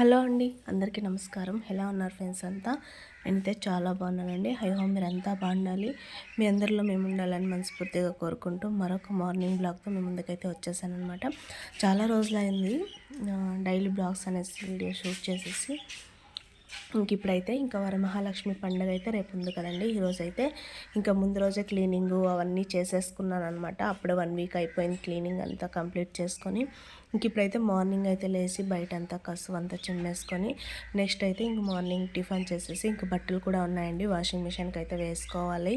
Hello అండి అందరికీ నమస్కారం. ఎలా ఉన్నారు ఫ్రెండ్స్ అంతా? నేనైతే చాలా బాగున్నానండి. హై హోమ్ మీరు అంతా బాగుండాలి. మీ అందరిలో మేము ఉండాలని మనస్ఫూర్తిగా కోరుకుంటూ మరొక మార్నింగ్ బ్లాగ్తో మేము ముందుకైతే వచ్చేసానమాట చాలా రోజులైంది డైలీ బ్లాగ్స్ అనేసి వీడియో షూట్ చేసేసి. ఇంక ఇప్పుడైతే ఇంకా వరమహాలక్ష్మి పండుగ అయితే రేపు ఉంది కదండి. ఈరోజు అయితే ఇంకా ముందు రోజే క్లీనింగ్ అవన్నీ చేసేసుకున్నాను అనమాట అప్పుడే వన్ వీక్ అయిపోయింది క్లీనింగ్ అంతా కంప్లీట్ చేసుకొని. ఇంక ఇప్పుడైతే మార్నింగ్ అయితే లేచి బయట అంతా కసు అంతా చిమ్మేసుకొని నెక్స్ట్ అయితే ఇంక మార్నింగ్ టిఫిన్ చేసేసి ఇంక బట్టలు కూడా ఉన్నాయండి. వాషింగ్ మిషన్కి అయితే వేసుకోవాలి.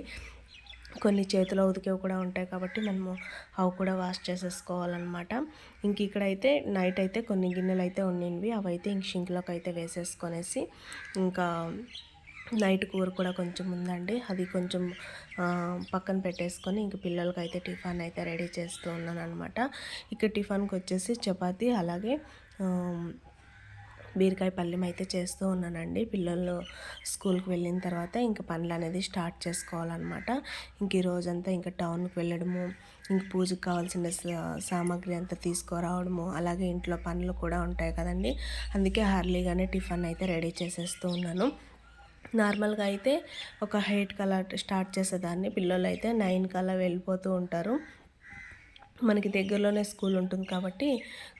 కొన్ని చేతిలో ఉతికేవి కూడా ఉంటాయి కాబట్టి మనము అవి కూడా వాష్ చేసేసుకోవాలన్నమాట. ఇంక ఇక్కడైతే నైట్ అయితే కొన్ని గిన్నెలు అయితే ఉండినవి అవి అయితే ఇంక షింక్లోకి అయితే వేసేసుకొనేసి ఇంకా నైట్ కూర కూడా కొంచెం ఉందండి. అది కొంచెం పక్కన పెట్టేసుకొని ఇంక పిల్లలకి అయితే టిఫాన్ అయితే రెడీ చేస్తూ ఉన్నాను అనమాట ఇక్కడ టిఫాన్కి వచ్చేసి చపాతీ అలాగే బీరకాయ పళ్ళెం అయితే చేస్తూ ఉన్నానండి. పిల్లలు స్కూల్కి వెళ్ళిన తర్వాత ఇంకా పనులు అనేది స్టార్ట్ చేసుకోవాలన్నమాట. ఇంక ఈ రోజంతా ఇంకా టౌన్కి వెళ్ళడము ఇంక పూజకు కావాల్సిన సామాగ్రి అంతా తీసుకురావడము అలాగే ఇంట్లో పనులు కూడా ఉంటాయి కదండి. అందుకే హర్లీగానే టిఫిన్ అయితే రెడీ చేసేస్తూ ఉన్నాను. నార్మల్గా అయితే ఒక ఎయిట్ కల్లా స్టార్ట్ చేసేదాన్ని. పిల్లలు అయితే నైన్ కల్లా వెళ్ళిపోతూ ఉంటారు. మనకి దగ్గరలోనే స్కూల్ ఉంటుంది కాబట్టి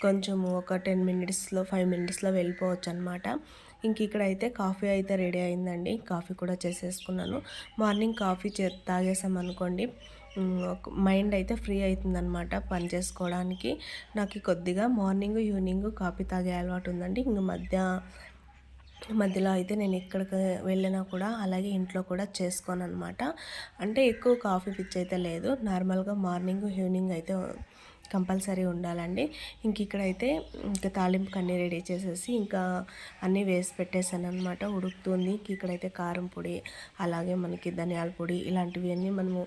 కొంచెం ఒక టెన్ మినిట్స్లో ఫైవ్ మినిట్స్లో వెళ్ళిపోవచ్చు అనమాట ఇంక ఇక్కడైతే కాఫీ అయితే రెడీ అయిందండి. కాఫీ కూడా చేసేసుకున్నాను. మార్నింగ్ కాఫీ చే తాగేసామనుకోండి మైండ్ అయితే ఫ్రీ అవుతుందన్నమాట పని చేసుకోవడానికి. నాకు కొద్దిగా మార్నింగ్ ఈవినింగ్ కాఫీ తాగే అలవాటు ఉందండి. ఇంక మధ్య మధ్యలో అయితే నేను ఎక్కడికి వెళ్ళినా కూడా అలాగే ఇంట్లో కూడా చేసుకోను అనమాట అంటే ఎక్కువ కాఫీ పిచ్ అయితే లేదు. నార్మల్గా మార్నింగ్ ఈవినింగ్ అయితే కంపల్సరీ ఉండాలండి. ఇంక ఇక్కడైతే ఇంకా తాలింపుకి అన్నీ రెడీ చేసేసి ఇంకా అన్నీ వేసి పెట్టేశాను అనమాట ఉడుకుతుంది ఇక్కడైతే కారం పొడి అలాగే మనకి ధనియాల పొడి ఇలాంటివి అన్నీ మనము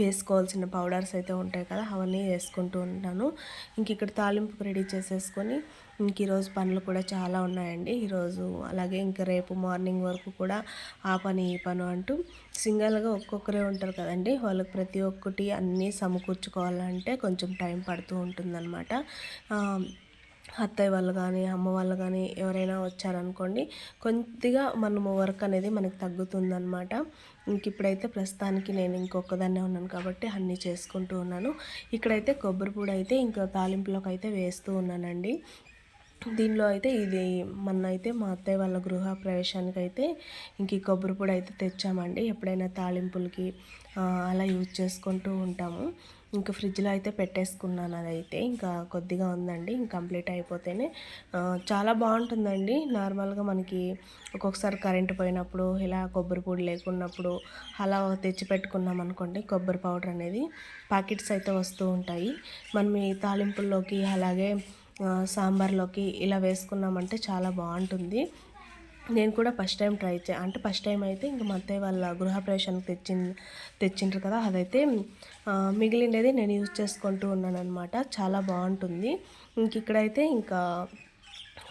వేసుకోవాల్సిన పౌడర్స్ అయితే ఉంటాయి కదా అవన్నీ వేసుకుంటూ ఉంటాను. ఇంక ఇక్కడ తాలింపుకి రెడీ చేసేసుకొని ఇంక ఈరోజు పనులు కూడా చాలా ఉన్నాయండి. ఈరోజు అలాగే ఇంక రేపు మార్నింగ్ వరకు కూడా ఆ పని ఈ పని అంటూ సింగల్గా ఒక్కొక్కరే ఉంటారు కదండి. వాళ్ళకి ప్రతి ఒక్కటి అన్నీ సమకూర్చుకోవాలంటే కొంచెం టైం పడుతూ ఉంటుందన్నమాట. అత్తయ్య వాళ్ళు కానీ అమ్మ వాళ్ళు కానీ ఎవరైనా వచ్చారనుకోండి కొద్దిగా మనము వర్క్ అనేది మనకి తగ్గుతుందనమాట ఇంక ఇప్పుడైతే ప్రస్తుతానికి నేను ఇంకొకదాన్నే ఉన్నాను కాబట్టి అన్నీ చేసుకుంటూ ఉన్నాను. ఇక్కడైతే కొబ్బరి పొడి అయితే ఇంకా తాలింపులోకి అయితే వేస్తూ ఉన్నానండి. దీనిలో అయితే ఇది మొన్న అయితే మా అత్తయ్య వాళ్ళ గృహ ప్రవేశానికి అయితే ఇంక ఈ కొబ్బరి పొడి అయితే తెచ్చామండి. ఎప్పుడైనా తాలింపులకి అలా యూజ్ చేసుకుంటూ ఉంటాము. ఇంకా ఫ్రిడ్జ్లో అయితే పెట్టేసుకున్నాను అదైతే. ఇంకా కొద్దిగా ఉందండి. ఇంకా కంప్లీట్ అయిపోతేనే చాలా బాగుంటుందండి. నార్మల్గా మనకి ఒక్కొక్కసారి కరెంట్ పోయినప్పుడు ఇలా కొబ్బరి పొడి లేకున్నప్పుడు అలా తెచ్చి పెట్టుకున్నాం అనుకోండి కొబ్బరి పౌడర్ అనేది ప్యాకెట్స్ అయితే వస్తూ ఉంటాయి. మనం ఈ తాలింపుల్లోకి అలాగే సాంబార్లోకి ఇలా వేసుకున్నామంటే చాలా బాగుంటుంది. నేను కూడా ఫస్ట్ టైం ట్రై చే అంటే ఫస్ట్ టైం అయితే ఇంకా మా అత్తయ్య వాళ్ళ గృహప్రవేశానికి తెచ్చిన తెచ్చిండ్రు కదా అదైతే మిగిలిండేది నేను యూజ్ చేసుకుంటూ ఉన్నాను అనమాట చాలా బాగుంటుంది. ఇంక ఇక్కడైతే ఇంకా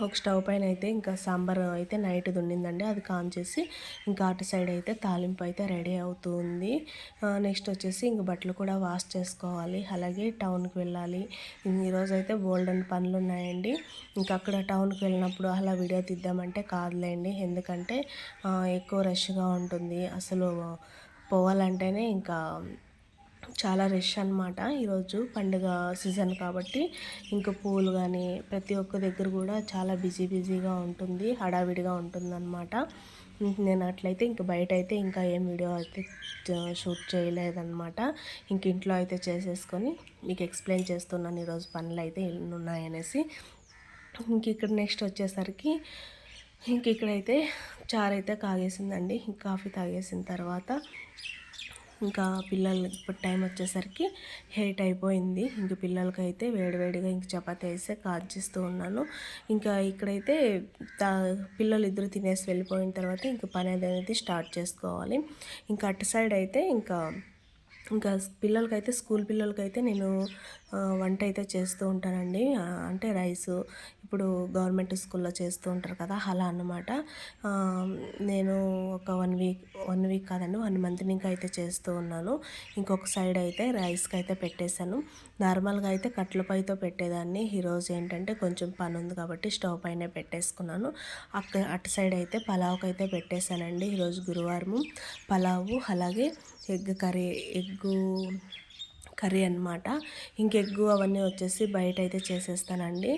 ఒక స్టవ్ పైన అయితే ఇంకా సాంబార్ అయితే నైట్ దున్నిందండి. అది కాన్ చేసి ఇంకా అటు సైడ్ అయితే తాలింపు అయితే రెడీ అవుతుంది. నెక్స్ట్ వచ్చేసి ఇంక బట్టలు కూడా వాష్ చేసుకోవాలి. అలాగే టౌన్కి వెళ్ళాలి. ఈరోజు అయితే గోల్డెన్ పనులు ఉన్నాయండి. ఇంకా అక్కడ టౌన్కి వెళ్ళినప్పుడు అలా వీడియో తీద్దామంటే కాదులేండి. ఎందుకంటే ఎక్కువ రష్గా ఉంటుంది. అసలు పోవాలంటేనే ఇంకా చాలా రష్ అనమాట ఈరోజు పండుగ సీజన్ కాబట్టి ఇంకా పూలు కానీ ప్రతి ఒక్క దగ్గర కూడా చాలా బిజీ బిజీగా ఉంటుంది హడావిడిగా ఉంటుందన్నమాట. నేను అట్లయితే ఇంక బయట అయితే ఇంకా ఏం వీడియో అయితే షూట్ చేయలేదన్నమాట. ఇంక ఇంట్లో అయితే చేసేసుకొని మీకు ఎక్స్ప్లెయిన్ చేస్తున్నాను ఈరోజు పనులు అయితే ఉన్నాయనేసి ఇంక ఇక్కడ నెక్స్ట్ వచ్చేసరికి ఇంక ఇక్కడైతే చారు అయితే కాగేసిందండి కాఫీ తాగేసిన తర్వాత ఇంకా పిల్లలకి ఇప్పుడు టైం వచ్చేసరికి హెయిట్ అయిపోయింది. ఇంక పిల్లలకైతే వేడివేడిగా ఇంక చపాతీ వేస్తే కాల్చిస్తూ ఉన్నాను. ఇంకా ఇక్కడైతే పిల్లలు ఇద్దరు తినేసి వెళ్ళిపోయిన తర్వాత ఇంకా పని అనేది స్టార్ట్ చేసుకోవాలి. ఇంకా అటు సైడ్ అయితే ఇంకా ఇంకా పిల్లలకైతే స్కూల్ పిల్లలకైతే నేను వంట అయితే చేస్తూ ఉంటానండి. అంటే రైసు ఇప్పుడు గవర్నమెంట్ స్కూల్లో చేస్తూ ఉంటారు కదా అలా అన్నమాట. నేను ఒక వన్ వీక్ వన్ వీక్ కాదండి వన్ మంత్ ఇంకా అయితే చేస్తూ ఉన్నాను. ఇంకొక సైడ్ అయితే రైస్కి అయితే పెట్టేశాను. నార్మల్గా అయితే కట్లపైతో పెట్టేదాన్ని. ఈరోజు ఏంటంటే కొంచెం పని ఉంది కాబట్టి స్టవ్ పైన పెట్టేసుకున్నాను. అక్క అటు సైడ్ అయితే పలావ్కి అయితే పెట్టేశానండి. ఈరోజు గురువారము పలావు అలాగే ఎగ్ కర్రీ ఎగ్గు కర్రీ అనమాట ఇంకెగ్గు అవన్నీ వచ్చేసి బయట అయితే చేసేస్తానండి.